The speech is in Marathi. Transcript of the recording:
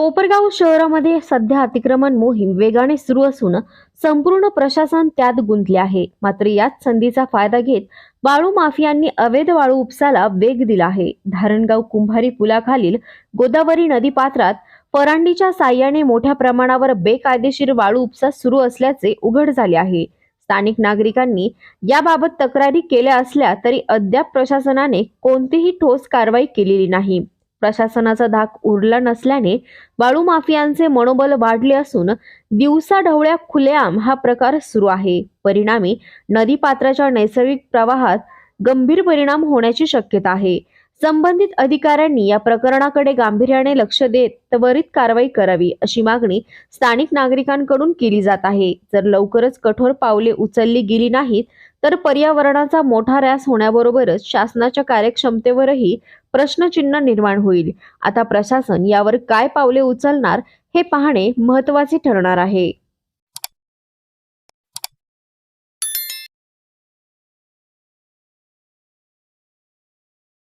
कोपरगाव शहरामध्ये सध्या अतिक्रमण मोहीम वेगाने सुरू असून संपूर्ण प्रशासन त्यात गुंतले आहे. मात्र याच संधीचा फायदा घेत वाळू माफियांनी अवैध वाळू उपसाला वेग दिला आहे. धारणगाव कुंभारी पुलाखालील गोदावरी नदीपात्रात परांडीच्या साह्याने मोठ्या प्रमाणावर बेकायदेशीर वाळू उपसा सुरू असल्याचे उघड झाले आहे. स्थानिक नागरिकांनी याबाबत तक्रारी केल्या असल्या तरी अद्याप प्रशासनाने कोणतीही ठोस कारवाई केलेली नाही. प्रशासनाचा धाक उरला नसल्याने वाळू माफियांचे मनोबल वाढले असून दिवसा ढवळ्या खुलेआम हा प्रकार सुरू आहे. परिणामी नदीपात्राच्या नैसर्गिक प्रवाहात गंभीर परिणाम होण्याची शक्यता आहे. संबंधित अधिकाऱ्यांनी या प्रकरणाकडे गांभीर्याने लक्ष देत त्वरित कारवाई करावी अशी मागणी स्थानिक नागरिकांकडून केली जात आहे. जर लवकरच कठोर पावले उचलली गेली नाहीत तर पर्यावरणाचा मोठा ऱ्यास होण्याबरोबरच शासनाच्या कार्यक्षमतेवरही प्रश्नचिन्ह निर्माण होईल. आता प्रशासन यावर काय पावले उचलणार हे पाहणे महत्त्वाचे ठरणार आहे.